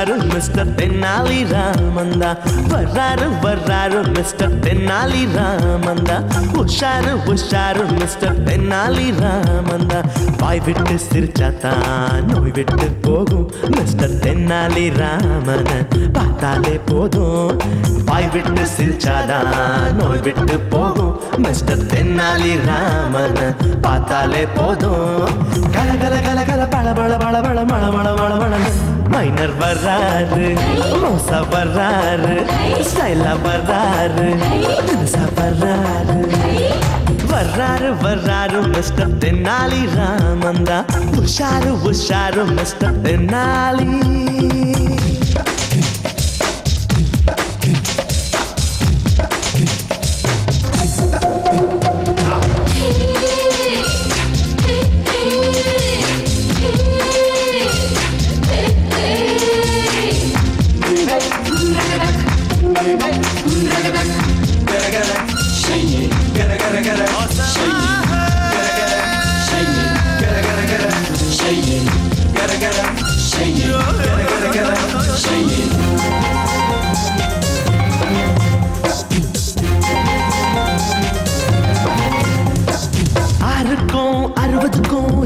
வர்றாரு மிஸ்டர் தென்னாலி ராமந்தா. வர்றாரு வர்றாரு மிஸ்டர் தென்னாலி ராமந்தா. உஷாரு உஷாரு மிஸ்டர் தென்னாலி ராமந்தா. வாய் விட்டு சிரிச்சாத்தான் நோய் விட்டு போகும் மிஸ்டர் தென்னாலி ராமன் பார்த்தாலே போதும். வாய் விட்டு சிரிச்சாதான் நோய் விட்டு போகும் மிஸ்டர் தென்னாலி ராமன் பார்த்தாலே போதும். கல கல கல கல பழ பழ பழ பழ மழ மழ மழ மழ மைனர் வர்ற வர்றாரு மோசா வர்றாரு ஸ்டைலா வர்றாரு தினுசா வர்றாரு வர்றாரு வர்றாரு மிஸ்டர் தென்னாலி ராமந்தா. உஷாரு உஷாரு மிஸ்டர் தென்னாலி.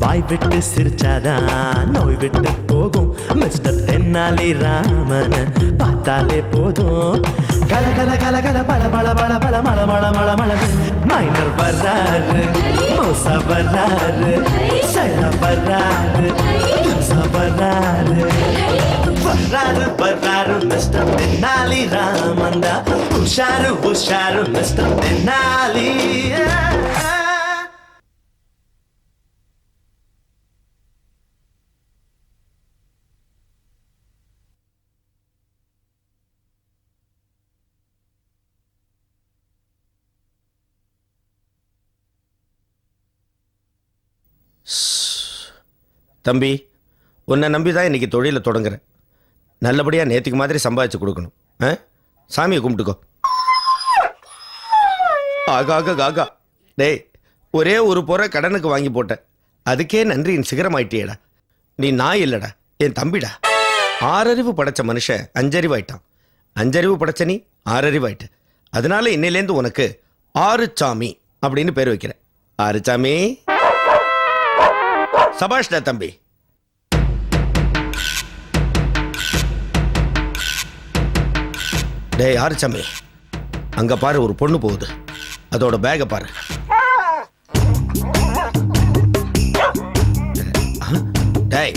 வாய் விட்டு சிரிச்சாதான் நோய் விட்டு போகும். மிஸ்டர் தென்னாலி ராமன் பார்த்தாலே போதும். கல கல கல கல பல பல பல பல மல மல மல மல. மைனர் வர்றாரு மோசா வர்றாரு சைலா வர்றாரு துசா வர்றாரு வர்றாரு வர்றாரு மிஸ்டர் தென்னாலி ராமன் தான். உஷாரு உஷாரு மிஸ்டர் தென்னாலி. தம்பி உன்னை நம்பி தான் இன்னைக்கு தொழிலை தொடங்குறேன். நல்லபடியாக நேற்றுக்கு மாதிரி சம்பாதிச்சு கொடுக்கணும். ஆ? சாமியை கும்பிட்டுக்கோ. ஆகா ஆகா ஆகா டேய் ஒரே ஒரு புற கடனுக்கு வாங்கி போட்டேன். அதுக்கே நன்றி என் சிகரமாயிட்டியடா. நீ நான் இல்லைடா என் தம்பிடா. ஆறறிவு படைச்ச மனுஷன் அஞ்சறிவாயிட்டான். அஞ்சறிவு படைச்ச நீ ஆறறிவாயிட்ட. அதனால இன்னிலேருந்து உனக்கு ஆறு சாமி அப்படின்னு பேர் வைக்கிறேன். ஆறு சாமி சபாஷ்டா தம்பி. டேய் ஆறுச்சாமி அங்க பாரு ஒரு பொண்ணு போகுது. அதோட பேக்கை பாரு. டேய்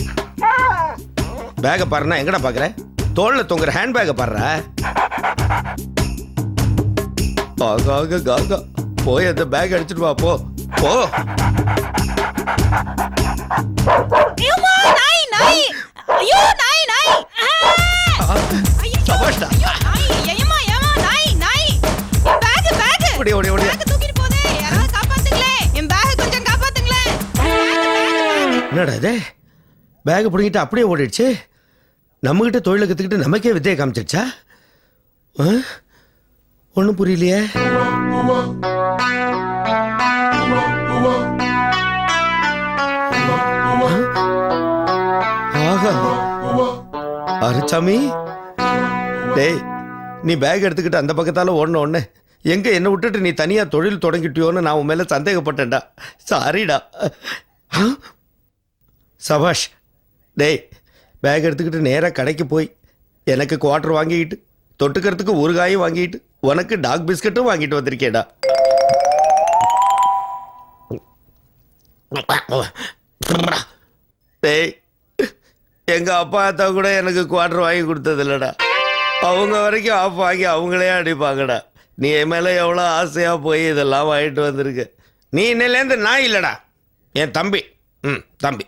பேக்கை பாருன்னா எங்கடா பாக்குற? தோல்ல தொங்குற ஹேண்ட் பேக்கை பாருடா ஆகாக காகா போய் அந்த பேக் அடிச்சிட்டு வா போ. போ. ஐயோம்மா, நாய் நாய் ஐயோ நாய் நாய் ஆ! ஐயோ, சபாஷ்டா. ஐயோ, நாய், ஐயம்மா, ஏம்மா, நாய் நாய் என் பேக் ஓடி, ஓடி, ஓடி. தூக்கிட்டு போதே யாராவது காப்பாத்துங்களே என் கொஞ்சம் காப்பாத்துங்களேன் என்னடா இது பிடிங்கிட்டு அப்படியே ஓடிடுச்சு நம்மகிட்ட தொழிலை கற்றுக்கிட்டு நமக்கே வித்தையை காமிச்சிருச்சா ஒன்றும் புரியலையே சாமி டேய் நீ பேக் எடுத்துக்கிட்டு அந்த பக்கத்தால் ஓடன ஒன்று எங்கே என்னை விட்டுட்டு நீ தனியாக தொழில் தொடங்கிட்டியோன்னு நான் உன் மேலே சந்தேகப்பட்டேன்டா. சாரிடா சபாஷ் டேய் பேக் எடுத்துக்கிட்டு நேராக கடைக்கு போய் எனக்கு குவார்டர் வாங்கிக்கிட்டு தொட்டுக்கிறதுக்கு ஊறுகாயும் வாங்கிட்டு உனக்கு டாக் பிஸ்கட்டும் வாங்கிட்டு வந்திருக்கேடா டேய் எங்கள் அப்பா அத்தா கூட எனக்கு குவார்டர் வாங்கி கொடுத்தது இல்லைடா அவங்க வரைக்கும் ஆஃப் வாங்கி அவங்களே அடிப்பாங்கடா. நீ என் மேலே எவ்வளோ ஆசையாக போய் இதெல்லாம் வாங்கிட்டு வந்திருக்கு? நீ இன்னிலேருந்து நான் இல்லைடா. என் தம்பி. ம் தம்பி.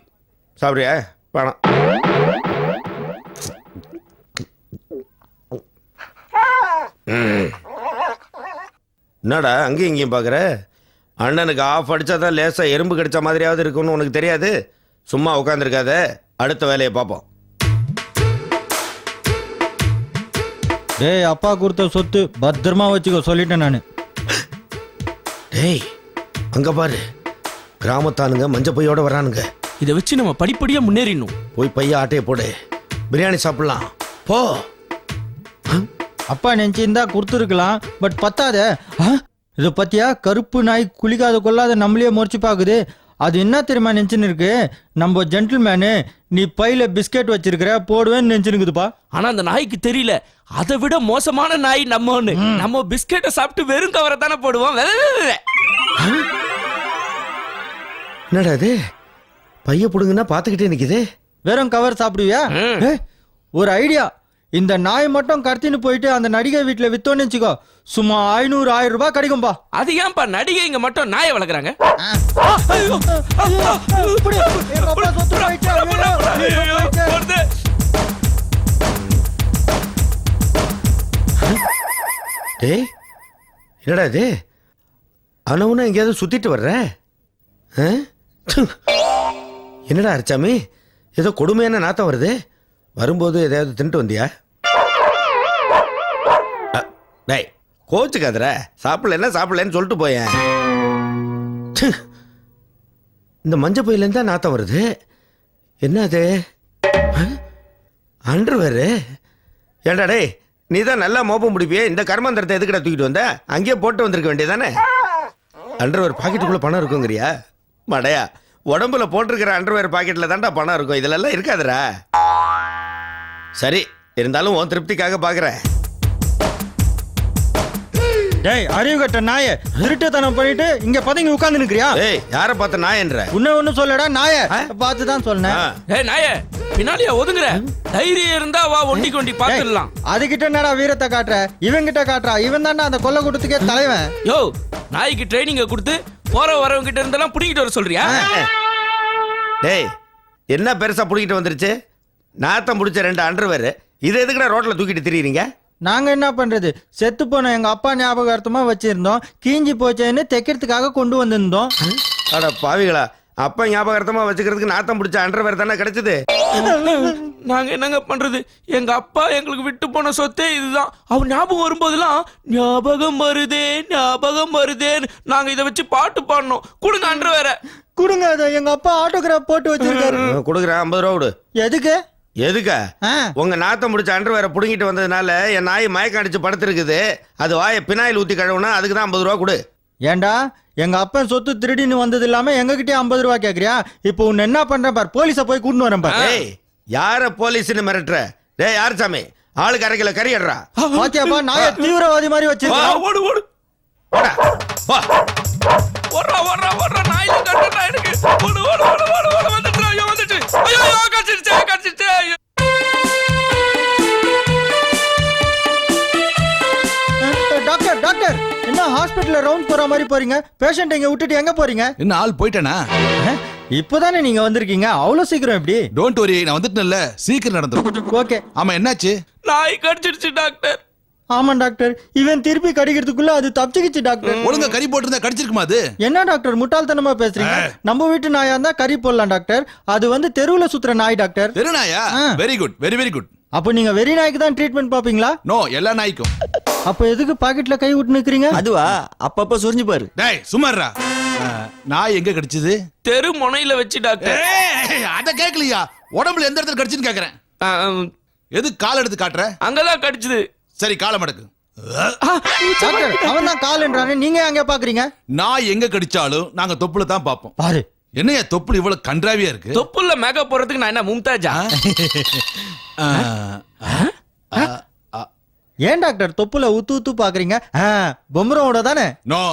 சாப்பிட்றியா? பணம் ம். என்னடா அங்கேயும் இங்கேயும் பார்க்குற அண்ணனுக்கு ஆஃப் அடித்தா தான் லேசாக எறும்பு கடிச்ச மாதிரியாவது இருக்கும்னு உனக்கு தெரியாது? சும்மா உட்காந்துருக்காத அடுத்த வேலையை பார்ப்போம். டேய் அப்பா கொடுத்த சொத்து பத்திரமா வச்சுக்கோ சொல்லிட்டேன் நான். டேய் அங்கே பாரு. கிராமத்தானுங்க மஞ்ச பையோட வரானுங்க இதை வச்சு நம்ம படிப்படியா முன்னேறிடணும். போய் பைய ஆட்டையை போடு. பிரியாணி சாப்பிடலாம். போ. அப்பா நினைச்சிருந்தா கொடுத்துருக்கலாம் பட் பத்தாதே. ஆ? இதை பத்தியா? கருப்பு நாய் குளிக்காத கொள்ளாத நம்மளையே முறைச்சு பாக்குது அது என்ன தெரியுமா நினைச்சுன்னு இருக்கு? நம்ம ஜென்டில்மேனு நீ பையில பிஸ்கெட் வச்சிருக்கிற போடுவேன்னு நினைச்சுருக்குதுப்பா ஆனா அந்த நாய்க்கு தெரியல. அதை விட மோசமான நாய் நம்ம ஒண்ணு நம்ம பிஸ்கெட்டை சாப்பிட்டு வெறும் கவரை தானே போடுவோம். என்னடா இது? பைய பிடுங்கன்னா பார்த்துக்கிட்டே நிற்கிது வெறும் கவர் சாப்பிடுவியா? ஒரு ஐடியா இந்த நாய் மட்டும் கடத்தின்னு போயிட்டு அந்த நடிகை வீட்டுல வித்தோன்னு வச்சுக்கோ. சும்மா ஐநூறு ஆயிரம் ரூபாய் கிடைக்கும்பா. அது ஏன்பா நடிகைங்க மட்டும் நாயை வளர்க்குறாங்க. டேய் என்னடா இது? அனவுனா எங்கேயாவது சுத்திட்டு வர்ற. என்னடா அரிச்சாமி? ஏதோ கொடுமையான நாத்தம் வருது. வரும்போது எதையாவது தின்ட்டு வந்தியா? டேய் கோச்சுக்காதற சாப்பிடலன்னா சாப்பிடலன்னு சொல்லிட்டு போயேன். இந்த மஞ்ச பையிலேருந்து தான் நாத்தம் வருது. என்ன அது அண்டர்வேரு ஏண்டா டேய் நீ தான் நல்லா மோப்பம் முடிப்பியே இந்த கர்மாந்திரத்தை எதுக்குடா தூக்கிட்டு வந்த? அங்கேயே போட்டு வந்திருக்க வேண்டியதானே? அண்டர்வேர் பாக்கெட்டுக்குள்ள பணம் இருக்குங்கிறியா? மடையா உடம்புல போட்டிருக்கிற அண்டர்வேர் பாக்கெட்டில் தான்டா பணம் இருக்கும். இதிலெல்லாம் இருக்காதுரா இருக்காதுடா. சரி இருந்தாலும் உன் திருப்திக்காக பார்க்குறேன் டேய் அறிவு கட்ட நாய திருட்டுத்தனம் பண்ணிட்டு இங்க பதங்கி உட்கார்ந்து நிக்கிறியா? ஏய் யாரை பார்த்த நான் என்ற உன்ன ஒண்ணு சொல்லடா நாய. பார்த்து தான் சொன்னேன் ஏய் நாயே பின்னாடியா ஒதுங்குற? தைரியம் இருந்தா வா ஒண்டி கொண்டி பாத்துடலாம் அதுகிட்ட என்னடா வீரத்தை காட்டுற? இவங்கிட்ட காட்டுறா. இவன் தான்டா அந்த கொல்ல கூட்டத்துக்கே தலைவன். யோ நாய்க்கு ட்ரைனிங்க கொடுத்து போற வரவங்க கிட்ட இருந்தெல்லாம் புடிங்கிட்டு வர சொல்றியா? டேய் என்ன பெருசா புடிக்கிட்டு வந்துருச்சு? நாத்தம் பிடிச்ச ரெண்டு அண்டர்வேர். இதை எதுக்குடா ரோட்ல தூக்கிட்டு திரியுறீங்க? நாங்க என்ன பண்றது? செத்து போன எங்க அப்பா ஞாபகார்த்தமா வச்சிருந்தோம். கீஞ்சி போச்சேன்னு தைக்கிறதுக்காக கொண்டு வந்திருந்தோம். அட பாவிகளா அப்பா ஞாபகார்த்தமா வச்சுக்கிறதுக்கு நாத்தம் பிடிச்ச அண்டர்வேர் தானே கிடைச்சது? நாங்க என்னங்க பண்றது? எங்க அப்பா எங்களுக்கு விட்டு போன சொத்தே இதுதான். அவர் ஞாபகம் வரும்போதெல்லாம் ஞாபகம் வருதே ஞாபகம் வருதேன்னு நாங்க இதை வச்சு பாட்டு பாடணும். கொடுங்க அன்று வேற கொடுங்க அதை எங்க அப்பா ஆட்டோகிராஃப் போட்டு வச்சிருக்காரு. கொடுக்குறேன் ஐம்பது ரூபா கொடு எதுக்கு? எதுக்கா? ஆ, உங்க நாத்தம் முடிச்ச அண்டர்வேரை புடுங்கிட்டு வந்ததுனால என் நாய் மயக்கம் அடிச்சு படுத்திருக்குது. அது வாயை பினாயில் ஊத்தி கழுவுனா அதுக்கு தான் ஐம்பது ரூபா கொடு. ஏன்டா எங்க அப்பன் சொத்து திருடின்னு வந்தது இல்லாம எங்ககிட்டயே ஐம்பது ரூபா கேக்குறியா? இப்போ உன்னை என்ன பண்றேன் பார்? போலீஸ போய் கூட்டின்னு வரேன் பார். ஏய் யார போலீஸ்னு மிரட்டுற? டேய் யார் சாமி? ஆளுக்கு அரை கிலோ கறி எடுறா. பாத்தியாப்பா நாய தீவிரவாதி மாதிரி வா, வச்சிருக்கான் ஓடு ஓடு. போடா. வா. ஓடுறா ஓடுறா ஓடுறா. நாயில கட்டுறா எனக்கு ஓடு ஓடு ஓடு ஓடு ஓடு வந்துட்டு ஐயோ வந்துட்டு ஐயோ ஐயோ கடிச்சிருச்சே கடிச்சிருச்சே. ஐயோ. Doctor doctor. என்ன ஹாஸ்பிடல்ல ரவுண்ட் போற மாதிரி போறீங்க? பேஷண்ட் இங்க விட்டுட்டு எங்க போறீங்க? என்ன ஆள் போயிட்டானா? இப்பதானே நீங்க வந்திருக்கீங்க? அவ்வளவு சீக்கிரம் எப்படி? டோன்ட் வரி நான் வந்துட்டேன்ல. சீக்கிரம் நடந்துரும். ஓகே ஆமா என்னாச்சு? நாய் கடிச்சிருச்சு டாக்டர். ஆமா டாக்டர். இவன் திருப்பி கடிக்கிறதுக்குள்ள அது தப்பிச்சுக்கிச்சு டாக்டர். ஒழுங்கா கறி போட்டிருந்தா கடிச்சிருக்குமா அது? என்ன டாக்டர்? முட்டாள்தனமா பேசுறீங்க? நம்ம வீட்டு நாயா இருந்தா கறி போடலாம் டாக்டர். அது வந்து தெருவுல சுத்துற நாய் டாக்டர். தெருநாயா ஆ. Very good very very good அப்போ நீங்க வெறி நாய்க்கு தான் ட்ரீட்மெண்ட் பாப்பீங்களா நோ எல்லா நாய்க்கும். அப்போ எதுக்கு பாக்கெட்ல கை விட்டு நிக்கிறீங்க? அதுவா? அப்பப்ப சுரிஞ்சு பாரு. டேய் சுமாரா நாய் எங்க கடிச்சது? தெரு முனையில வச்சு டாக்டர். அத கேக்கலையா? உடம்புல எந்த இடத்துல கடிச்சுன்னு கேக்குறேன். எது கால் எடுத்து காட்டுற? அங்கதான் கடிச்சது. சரி காலை மடக்கு. டாக்டர் அவன் தான் கால்ன்றானே நீங்க அங்க பாக்குறீங்க? நாய் எங்க கடிச்சாலும் நாங்க தொப்புல தான் பார்ப்போம். பாரு. என்னையா தொப்புல இவ்வளவு கன்றாவியா இருக்கு? தொப்புல மேக்கப் போடுறதுக்கு நான் என்ன மும்தாஜா? ஆ, ஆ, ஆ, ஏன் டாக்டர் தொப்புல ஊத்து ஊத்து பாக்குறீங்க? ஆ, பொம்பரோட தானே? நோ.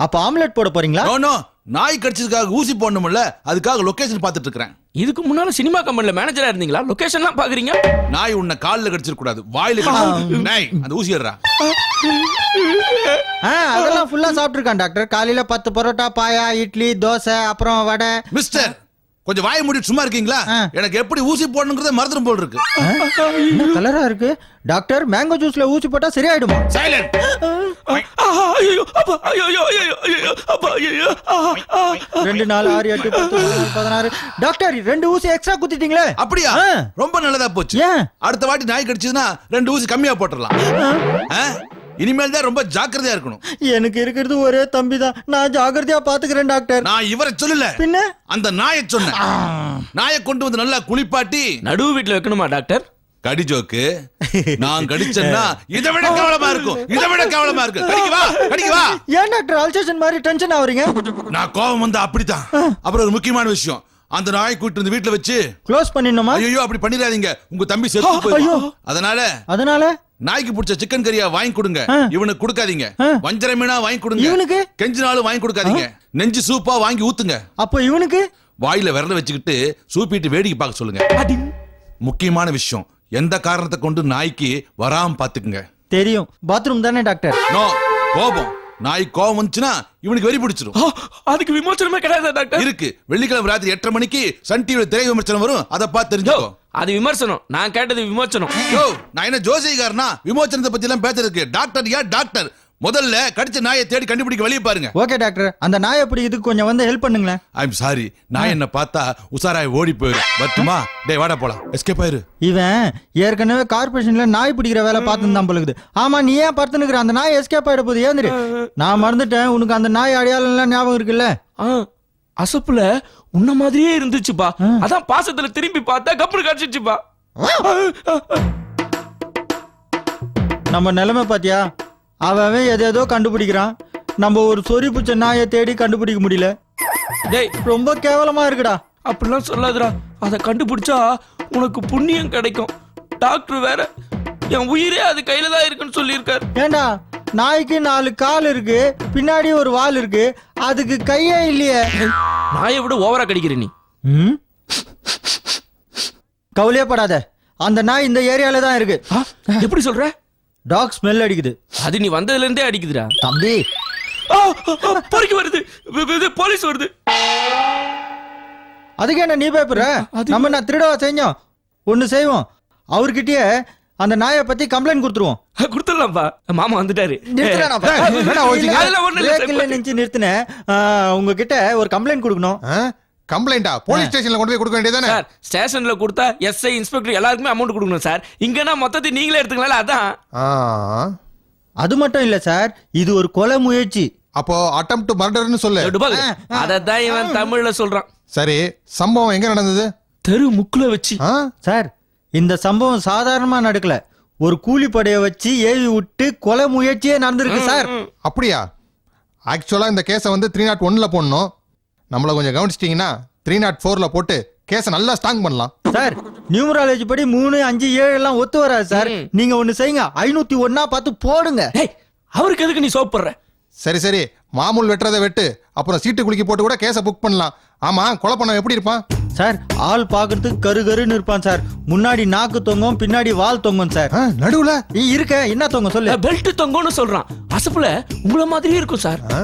அப்ப ஆம்லெட் போட போறீங்களா? No no. நாய் கடிச்சதுக்காக ஊசி போடணும்ல அதுக்காக லொகேஷன் பார்த்துட்டு இருக்கிறேன். இதுக்கு முன்னால சினிமா கம்பெனில மேனேஜரா இருந்தீங்களா? லொகேஷன்லாம் பாக்குறீங்க? நாய் உன்னை கால்ல கடிச்சிட கூடாது. வாயில. நாய் அந்த ஊசி ஏறா ஆ, அதெல்லாம் ஃபுல்லா சாப்பிட்டுருக்கான் டாக்டர் காலையில பத்து பரோட்டா பாயா இட்லி தோசை அப்புறம் வடை. மிஸ்டர் கொஞ்சம் வாய மூடி சும்மா இருக்கீங்களா. எனக்கு எப்படி ஊசி போடணுங்கிறத மறந்துடும் போல் இருக்கு கலரா இருக்கு? டாக்டர் மேங்கோ ஜூஸ்ல ஊசி போட்டா சரியாயிடுமா? சைலண்ட் ஐயோ அப்பா ஐயோ ஐயோ ஐயோ ஐயோ அப்பா ஐயோ ரெண்டு நாலு ஆறு எட்டு பதினாறு. டாக்டர் ரெண்டு ஊசி எக்ஸ்ட்ரா குத்திட்டீங்களே அப்படியா. ரொம்ப நல்லதா போச்சு. ஏன்? அடுத்த வாட்டி நாய் கடிச்சதுன்னா ரெண்டு ஊசி கம்மியா போட்டுடலாம் ஆ? இனிமேல் தான் ரொம்ப ஜாக்கிரதையா இருக்கணும். எனக்கு இருக்கிறது ஒரே தம்பி தான் நான் ஜாகிரதையா பாத்துக்கிறேன் டாக்டர். நான் இவரை சொல்லல. பின்ன? அந்த நாயை சொன்னேன். நாயை கொண்டு வந்து நல்லா குளிப்பாட்டி. நடுவு வீட்ல வைக்கணுமா டாக்டர்? கடி ஜோக்கு. நான் கடிச்சேன்னா இதை விட கேவலமா இருக்கும் இதை விட கேவலமா இருக்கு. கடிக்கு வா கடிக்கு வா. ஏன் டாக்டர் அல்சேஷன் மாதிரி டென்ஷன் ஆவறீங்க? நான் கோபம் வந்தா அப்படித்தான். அப்புறம் ஒரு முக்கியமான விஷயம். அந்த நாயை கூட்டு வந்து வீட்டுல வச்சு க்ளோஸ் பண்ணிடணுமா? ஐயோ அப்படி பண்ணிடாதீங்க. உங்க தம்பி செத்து. போயிடும். அதனால அதனால? நாய்க்கு பிடிச்ச சிக்கன் கறியா வாங்கி கொடுங்க. இவனுக்கு கொடுக்காதீங்க. வஞ்சர மீனா வாங்கி கொடுங்க. இவனுக்கு? கெஞ்சினாலும் வாங்கி கொடுக்காதீங்க. நெஞ்சு சூப்பா வாங்கி ஊத்துங்க. அப்போ இவனுக்கு? வாயில விரல வச்சுக்கிட்டு சூப்பிட்டு வேடிக்கை பார்க்க சொல்லுங்க. முக்கியமான விஷயம். எந்த காரணத்தை கொண்டு நாய்க்கு வராம பாத்துக்குங்க தெரியும். பாத்ரூம் தானே டாக்டர் நோ கோபம். நாய் கோபம் வந்துச்சுன்னா இவனுக்கு வெறி பிடிச்சிரும். அதுக்கு விமோச்சனமே கிடையாது டாக்டர் இருக்கு. வெள்ளிக்கிழமை ராத்திரி எட்டரை மணிக்கு சன் டிவில திரை விமர்சனம் வரும். அதை பார்த்து தெரிஞ்சுக்கோ. அது விமர்சனம். நான் கேட்டது விமோச்சனம் யோ நான் என்ன ஜோசிகாரனா விமோச்சனத்தை பத்தி எல்லாம் பேசுறதுக்கு. டாக்டர் யா டாக்டர். முதல்ல கடிச்ச நாயை தேடி கண்டுபிடிக்க வழியை பாருங்க. ஓகே டாக்டர் அந்த நாயை பிடிக்கிறதுக்கு கொஞ்சம் வந்து ஹெல்ப் பண்ணுங்களேன். ஐம் சாரி நான் என்ன பார்த்தா உசாராய் ஓடி போயிரும் பத்துமா டேய் வாடா போலாம். எஸ்கேப் ஆயிரு. இவன் ஏற்கனவே கார்பரேஷன்ல நாய் பிடிக்கிற வேலை பார்த்துன்னு தான் பழகுது ஆமா நீ ஏன் படுத்துனுக்குற? அந்த நாய் எஸ்கேப் ஆயிட போகுது. ஏந்திரு. நான் மறந்துட்டேன். உனக்கு அந்த நாய் அடையாளம் எல்லாம் ஞாபகம் இருக்குல்ல? ஆ, அசப்புல உன்ன மாதிரியே இருந்துச்சுப்பா. அதான் பாசத்துல திரும்பி பார்த்தா கப்புனு கடிச்சிச்சுப்பா நம்ம நிலைமை பாத்தியா? அவன் அவன் எதேதோ கண்டுபிடிக்கிறான். நம்ம ஒரு சொறி பிடிச்ச நாயை தேடி கண்டுபிடிக்க முடியல. டேய். ரொம்ப கேவலமா இருக்குடா. அப்படிலாம் சொல்லாதடா. அதை கண்டுபிடிச்சா உனக்கு புண்ணியம் கிடைக்கும். டாக்டர் வேற என் உயிரே அது கையில தான் இருக்குன்னு சொல்லியிருக்காரு. ஏண்டா? நாய்க்கு நாலு கால் இருக்கு பின்னாடி ஒரு வால் இருக்கு அதுக்கு கையே இல்லையே. நாயை விட ஓவரா கடிக்கிற நீ. ம்? கவலையே படாத அந்த நாய் இந்த ஏரியால தான் இருக்கு. ஆ, எப்படி சொல்ற? டாக் ஸ்மெல் அடிக்குது. அது நீ வந்ததுல இருந்தே அடிக்குதுடா. தம்பி. ஆ, ஆ, ஆ, பொறுக்கி வருது. வி- வி- இது போலீஸ் வருது. அதுக்கு என்ன நீ பயப்படுற? நம்ம நான் திருடவா செஞ்சோம் ஒண்ணு செய்வோம். அவர்கிட்டயே அந்த நாயை பத்தி கம்ப்ளைண்ட் கொடுத்துருவோம். கொடுத்துடலாம்ப்பா. மாமா வந்துட்டாரு. நினைச்சு நிறுத்தினேன். ஆ, உங்ககிட்ட ஒரு கம்ப்ளைண்ட் கொடுக்கணும். கம்ப்ளைண்டா போலீஸ் ஸ்டேஷன்ல கொண்டு போய் கொடுக்க வேண்டியதானே சார் ஸ்டேஷன்ல கொடுத்தா எஸ்ஐ இன்ஸ்பெக்டர் எல்லாருக்குமே அமௌண்ட் கொடுக்கணும் சார். இங்கன்னா மொத்தத்தை நீங்களே எடுத்துக்கலாம் அதான். அது மட்டும் இல்ல சார். இது ஒரு கொலை முயற்சி. அப்போ அட்டம் டு மர்டர்னு சொல்லு. அதத்தான் இவன் தமிழ்ல சொல்றான். சரி சம்பவம் எங்க நடந்தது? தெரு முக்குல வச்சு. ஆ? சார் இந்த சம்பவம் சாதாரணமா நடக்கல. ஒரு கூலிப்படையை வச்சு ஏவி விட்டு கொலை முயற்சியே நடந்திருக்கு சார். அப்படியா? ஆக்சுவலா இந்த கேஸை வந்து த்ரீ நாட் ஒன்ல போடணும். நம்மள கொஞ்சம் கவனிச்சிட்டீங்கன்னா த்ரீ நாட் ஃபோர்ல போட்டு கேஸை நல்லா ஸ்ட்ராங் பண்ணலாம். சார் நியூமராலஜி படி மூணு அஞ்சு ஏழு எல்லாம் ஒத்து வராது சார். நீங்க ஒண்ணு செய்யுங்க. ஐநூத்தி ஒன்னா பார்த்து போடுங்க. அவருக்கு எதுக்கு நீ சோப் போடுற சரி சரி. மாமூல் வெட்டுறதை வெட்டு அப்புறம் சீட்டு குலுக்கி போட்டு கூட கேஸை புக் பண்ணலாம். ஆமா கொலை பண்ண எப்படி இருப்பான்? சார் ஆள் பாக்குறதுக்கு கரு கருன்னு இருப்பான் சார். முன்னாடி நாக்கு தொங்கும் பின்னாடி வால் தொங்கும் சார். ஆ, நடுவுல? இருக்க என்ன தொங்கும் சொல்லு. பெல்ட் தொங்கன்னு சொல்றான். அசப்புல உங்கள மாதிரியே இருக்கும் சார். ஆ?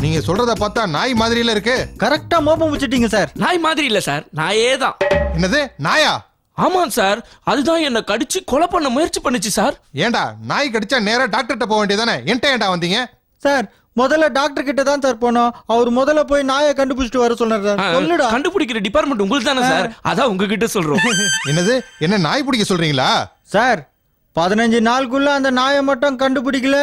நீங்க சொல்றத பார்த்தா நாய் மாதிரியில இருக்கு. கரெக்டா மோப்பம் வச்சுட்டீங்க சார். நாய் மாதிரி இல்ல சார் நாயே தான். என்னது நாயா? ஆமாம் சார் அதுதான் என்ன கடிச்சு கொலை பண்ண முயற்சி பண்ணுச்சு சார். ஏன்டா நாய் கடிச்சா நேரா டாக்டர்கிட்ட போக வேண்டியதானே என்கிட்ட ஏன்டா வந்தீங்க? சார் முதல்ல டாக்டர் கிட்ட தான் சார் போனோம். அவர் முதல்ல போய் நாயை கண்டுபிடிச்சிட்டு வர சொன்னார் சார். சொல்லுடா. கண்டுபிடிக்கிற டிபார்ட்மெண்ட் உங்களுக்கு தானே சார்? அதான் உங்ககிட்ட சொல்றோம். என்னது? என்ன நாய் பிடிக்க சொல்றீங்களா? சார் பதினஞ்சு நாளுக்குள்ள அந்த நாயை மட்டும் கண்டுபிடிக்கல.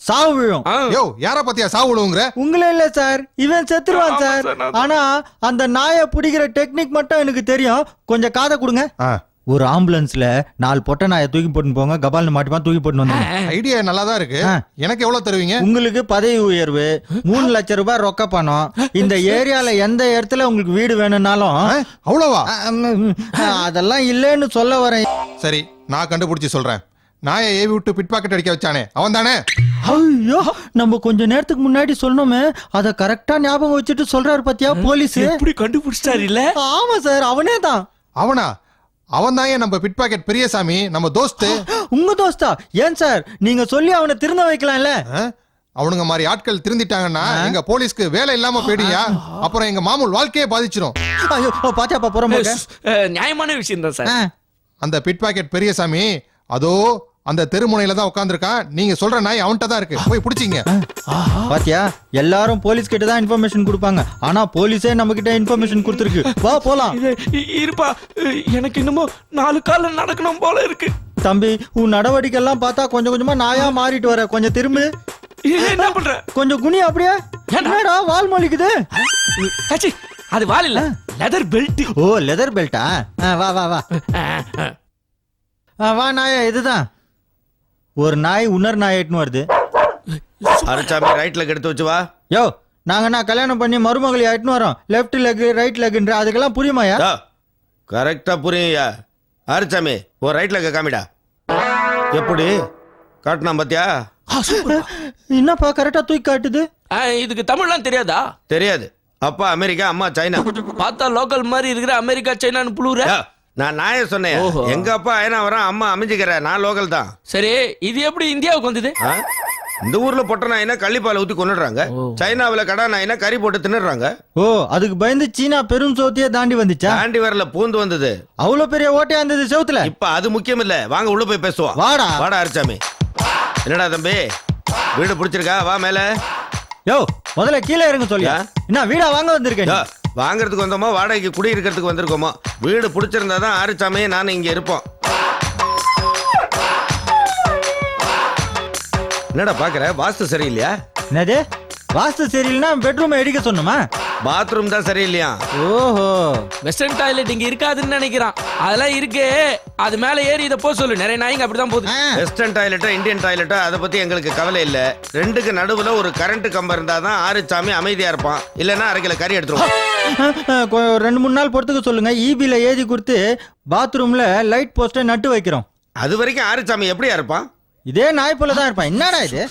சாவு விழும். ஆ, யோ யார பத்தியா சாவுடுங்கிற உங்களே இல்ல சார். இவன் செத்துருவான் சார். ஆனா அந்த நாயை பிடிக்கிற டெக்னிக் மட்டும் எனக்கு தெரியும். கொஞ்சம் காதை கொடுங்க. ஒரு ஆம்புலன்ஸ்ல நாலு பொட்டை நாயை தூக்கி போட்டு போங்க கபால்னு மாட்டிப்பான் தூக்கி போட்டு வந்து ஐடியா நல்லா தான் இருக்கு. எனக்கு எவ்வளவு தருவீங்க? உங்களுக்கு பதவி உயர்வு மூணு லட்சம் ரூபாய் ரொக்க பணம். இந்த ஏரியால எந்த இடத்துல உங்களுக்கு வீடு வேணும்னாலும் அவ்வளவா? அதெல்லாம் இல்லைன்னு சொல்ல வரேன். சரி நான் கண்டுபிடிச்சு சொல்றேன். நாயை ஏவி விட்டு பிட் பாக்கெட் அடிக்க வச்சானே அவன் தானே? ஐயோ நம்ம கொஞ்ச நேரத்துக்கு முன்னாடி சொன்னோமே அத கரெக்டா ஞாபகம் வச்சுட்டு சொல்றாரு பாத்தியா போலீஸ்? எப்படி கண்டுபிடிச்சிட்டாரு இல்ல? ஆமா சார் அவனே தான். அவனா? அவன் தான் நம்ம பிட் பாக்கெட் பெரியசாமி நம்ம தோஸ்து. உங்க தோஸ்தா? ஏன் சார்? நீங்க சொல்லி அவனை திருந்த வைக்கலாம்ல? அவனுங்க மாதிரி ஆட்கள் திருந்திட்டாங்கன்னா எங்க போலீஸ்க்கு வேலை இல்லாம போயிடுயா அப்புறம் எங்க மாமூல் வாழ்க்கையே பாதிச்சிரும். ஐயோ பாத்தியாப்பா புறம் நியாயமான விஷயம் தான் சார் அந்த பிட் பாக்கெட் பெரியசாமி அதோ அந்த தெருமுனையில தான் உட்காந்துருக்கான் நீங்க சொல்ற நாய் அவன்கிட்ட தான் இருக்கு. போய் பிடிச்சிங்க. பாத்தியா? எல்லாரும் போலீஸ் கிட்ட தான் இன்ஃபர்மேஷன் கொடுப்பாங்க. ஆனா போலீஸே நம்ம கிட்ட இன்ஃபர்மேஷன் கொடுத்துருக்கு. வா போலாம். இருப்பா. எனக்கு இன்னமும் நாலு கால நடக்கணும் போல இருக்கு. தம்பி உன் நடவடிக்கை எல்லாம் பார்த்தா கொஞ்சம் கொஞ்சமா நாயா மாறிட்டு வர. கொஞ்சம் திரும்பு. என்ன பண்ற? கொஞ்சம் குனி அப்படியே. என்னடா? வால் மொழிக்குது? அது வால் இல்ல. லெதர் பெல்ட் ஓ லெதர் பெல்ட்டா வா வா வா. வா நாயா இதுதான். ஒரு நாய் உணர் நாய் எட்டுன்னு வருது. அரைச்சாமி ரைட்ல கெடுத்து வச்சு வா யோ நாங்க நான் கல்யாணம் பண்ணி மருமகளை எட்டுன்னு வரோம்? லெஃப்ட் லெக் ரைட் லெக்ன்ற அதுக்கெல்லாம் புரியுமாயா கரெக்டா புரியும்யா அரைச்சாமி ஓ ரைட்ல காமிடா. எப்படி? காட்டினா பாத்தியா? என்னப்பா கரெக்டா தூக்கி காட்டுது? இதுக்கு தமிழ்லாம் தெரியாதா? தெரியாது. அப்பா அமெரிக்கா அம்மா சைனா. பார்த்தா லோக்கல் மாதிரி இருக்கிற அமெரிக்கா சைனான்னு புழுவுற? யா, நான் நாய சொன்னேன். எங்க அப்பா ஐநா வரான் அம்மா அமைஞ்சுக்கிற நான் லோக்கல் தான். சரி இது எப்படி இந்தியாவுக்கு வந்தது? ஆ? இந்த ஊர்ல பொட்ட நாயினா கள்ளிப்பால் ஊத்தி கொண்டுடுறாங்க சைனாவுல கடா நாயினா கறி போட்டு தின்னுடுறாங்க. ஓ அதுக்கு பயந்து சீனா பெரும் சோத்தியே தாண்டி வந்துச்சா? தாண்டி வரல பூந்து வந்தது. அவ்வளவு பெரிய ஓட்டையா இருந்தது செவுத்துல? இப்ப அது முக்கியம் இல்ல. வாங்க உள்ள போய் பேசுவோம். வாடா. வாடா அரிச்சாமி. என்னடா தம்பி? வீடு பிடிச்சிருக்கா? வா மேல. யோ முதல்ல கீழே இறங்க சொல்லியா. என்ன வீடா வாங்க வந்திருக்கேன். வாங்குறதுக்கு வந்தோமோ வாடகைக்கு குடியிருக்கிறதுக்கு வந்திருக்கோமோ வீடு பிடிச்சிருந்தா தான் ஆரிச்சாமியே நானும் இங்கே இருப்போம். என்னடா பாக்குற? வாஸ்து சரியில்லையா? என்னது? வாஸ்து சரியில்லைன்னா பெட்ரூமை எடுக்க சொன்னோமா பாத்ரூம் தான் சரியில்லையா? ஓஹோ. வெஸ்டர்ன் டாய்லெட் இங்க இருக்காதுன்னு நினைக்கிறான். அதெல்லாம் இருக்கு. அது மேல ஏறி இதை போக சொல்லு. நிறைய நாய்ங்க அப்படிதான் போகுது. வெஸ்டர்ன் டாய்லெட்டோ இந்தியன் டாய்லெட்டோ அதை பத்தி எங்களுக்கு கவலை இல்ல. ரெண்டுக்கு நடுவுல ஒரு கரண்ட் கம்பம் இருந்தா தான் ஆரிச்சாமி அமைதியா இருப்பான். இல்லைன்னா அரை கிலோ கறி எடுத்துருவோம் ரெண்டு மூணு நாள் பொறுத்துக்க சொல்லுங்க. ஈபில ஏதி கொடுத்து பாத்ரூம்ல லைட் போஸ்டை நட்டு வைக்கிறோம். அது வரைக்கும் ஆரிச்சாமி எப்படியா இருப்பான்? இதே நாய் போல தான் இருப்பான். என்னடா இது?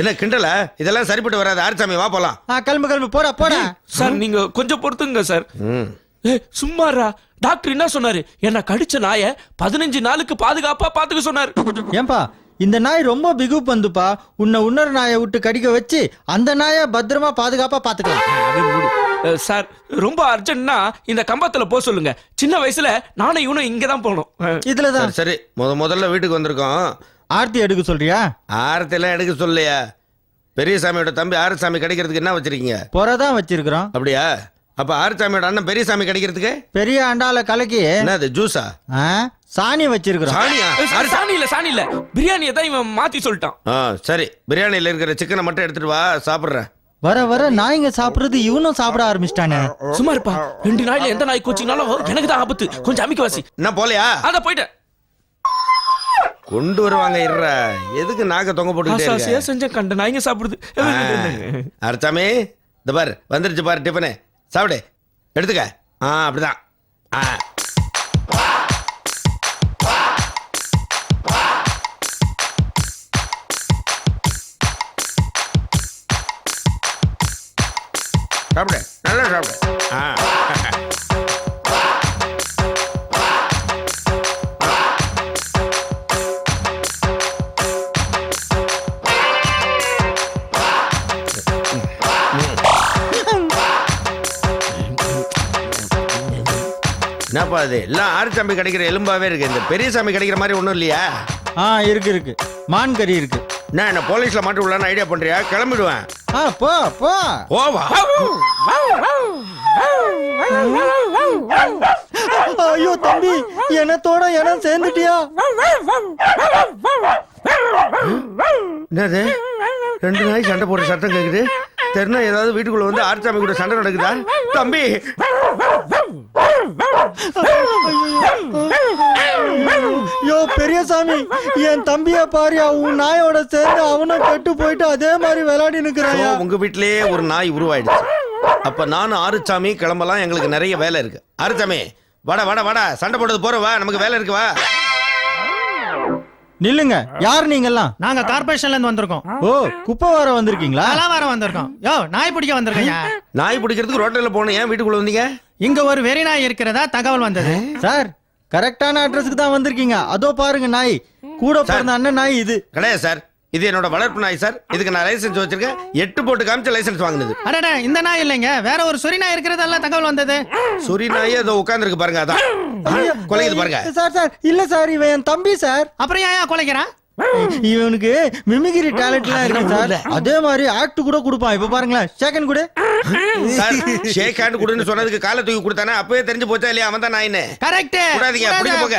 என்ன கிண்டல? இதெல்லாம் சரிப்பட்டு வராது. ஆரிச்சாமி வா போலாம். ஆ, கிளம்பு கிளம்பு. போடா போடா. சார் நீங்க கொஞ்சம் பொறுத்துங்க சார். சும்மாரா டாக்டர் என்ன சொன்னாரு? என்ன கடிச்ச நாய பதினஞ்சு நாளுக்கு பாதுகாப்பா பாத்துக்க சொன்னாரு. ஏன்பா இந்த நாய் ரொம்ப பிகு பந்துப்பா. உன்னை உன்னொரு நாயை விட்டு கடிக்க வச்சு அந்த நாயை பத்திரமா பாதுகாப்பா பாத்துக்கலாம் சார் ரொம்ப அர்ஜென்ட்னா இந்த கம்பத்துல போக சொல்லுங்க. சின்ன வயசுல நானும் இவனும் இங்க தான் போனோம். அஹ், இதுலதான். சரி சரி. முத முதல்ல வீட்டுக்கு வந்திருக்கோம். ஆர்த்தி எடுக்க சொல்றியா? ஆரத்தி எல்லாம் எடுக்க சொல்லையா பெரியசாமியோட தம்பி ஆரசாமி கிடைக்கிறதுக்கு என்ன வச்சிருக்கீங்க? புறதான் வச்சிருக்கிறோம். அப்படியா? அப்ப ஆரசாமியோட அண்ணன் பெரியசாமி கிடைக்கிறதுக்கு? பெரிய அண்டால கலக்கி. என்னது ஜூஸா? ஆ, சாணி வச்சிருக்கிறோம். சாணியா? சார், சாணி இல்ல சாணி இல்ல பிரியாணியை தான் இவன் மாத்தி சொல்லிட்டான். ஆ சரி. பிரியாணியில் இருக்கிற சிக்கனை மட்டும் எடுத்துட்டு வா சாப்பிட்றேன். வர வர நாய்ங்க சாப்பிடுறது இவனும் சாப்பிட ஆரம்பிச்சிட்டானே. சும்மா இருப்பா. ரெண்டு நாள்ல எந்த நாய் கோச்சிங்கனாலும் எனக்கு தான் ஆபத்து. கொஞ்சம் அமைக்க வாசி என்ன போலையா? அத போயிட்டேன். கொண்டு வருவாங்க இருற. எதுக்கு நாக்க தொங்க இருக்க? செஞ்ச கண்ட நாய்ங்க சாப்பிடுது. அரசாமி இந்த பாரு வந்துருச்சு பாரு டிஃபனு சாப்பிடு. எடுத்துக்க. ஆ அப்படிதான். ஆ. சாப்பிடு. நல்லா சாப்பிடு. ஆ. என்னப்பா அது எல்லாம் ஆறுசாமி கிடைக்கிற எலும்பாவே இருக்கு. இந்த பெரிய சாமி கிடைக்கிற மாதிரி ஒன்றும் இல்லையா? ஆ இருக்கு இருக்கு. மான் கறி இருக்கு. என்ன என்ன போலீஸ்ல மாட்டி விடலான்னு ஐடியா பண்றியா? கிளம்பிடுவேன். ஆ போ போ. ஓவா ஐயோ தம்பி எனத்தோட இனம் சேர்ந்துட்டியா? என்னது? ரெண்டு நாய் சண்டை போடுற சத்தம் கேக்குது. தெரினா ஏதாவது வீட்டுக்குள்ள வந்து ஆறுசாமி கூட சண்டை நடக்குதா? தம்பி! யோ பெரியசாமி என் தம்பிய பாரியா உன் நாயோட சேர்ந்து அவனும் கெட்டு போயிட்டு அதே மாதிரி விளையாடி நிக்கிறாயா? உங்க வீட்டிலேயே ஒரு நாய் உருவாயிடுச்சு. அப்ப நானும் ஆறுச்சாமி கிளம்பலாம் எங்களுக்கு நிறைய வேலை இருக்கு. ஆறுச்சாமி வாடா வாடா வாடா சண்டை போடுறது போற வா நமக்கு வேலை இருக்கு வா. நில்லுங்க. யார் நீங்கெல்லாம் நாங்க கார்பரேஷன்ல இருந்து வந்திருக்கோம். ஓ குப்பை வர வந்திருக்கீங்களா? பலாவாரம் வந்திருக்கோம். யோ நாய் பிடிக்க வந்திருக்கேன் நாய் பிடிக்கிறதுக்கு ரோட்டில் போகணும். ஏன் வீட்டுக்குள்ள வந்தீங்க? இங்க ஒரு வெறி நாய் இருக்கிறதா தகவல் வந்தது. சார் கரெக்டான அட்ரஸ்க்கு தான் வந்திருக்கீங்க. அதோ பாருங்க நாய். கூட பிறந்த அண்ணன் நாய் இது. கிடையாது சார். இது என்னோட வளர்ப்பு நாய் சார். இதுக்கு நான் லைசென்ஸ் வச்சிருக்கேன். எட்டு போட்டு காமிச்சு லைசென்ஸ் வாங்கினது. அடடே இந்த நாய் இல்லைங்க. வேற ஒரு சொறி நாய் இருக்கிறதெல்லாம் தகவல் வந்தது. சொரி நாயே அதை உட்காந்துருக்கு பாருங்க அதான். கொலைக்குது பாருங்க. சார் சார் இல்ல சார் இவன் என் தம்பி சார். அப்புறம் ஏன் குலைக்கிறான் இவனுக்கு மிமிகிரி டேலண்ட்லாம் இருக்கு சார். அதே மாதிரி ஆக்ட் கூட கொடுப்பான். இப்ப பாருங்களேன். செகண்ட் கூட. சார் ஷேக் ஹேண்ட் கொடுன்னு சொன்னதுக்கு காலை தூக்கி கொடுத்தானே அப்பவே தெரிஞ்சு போச்சா இல்லையா அவன் தான் நாயின்னு கரெக்ட் விடாதீங்க, பிடிக்க போங்க.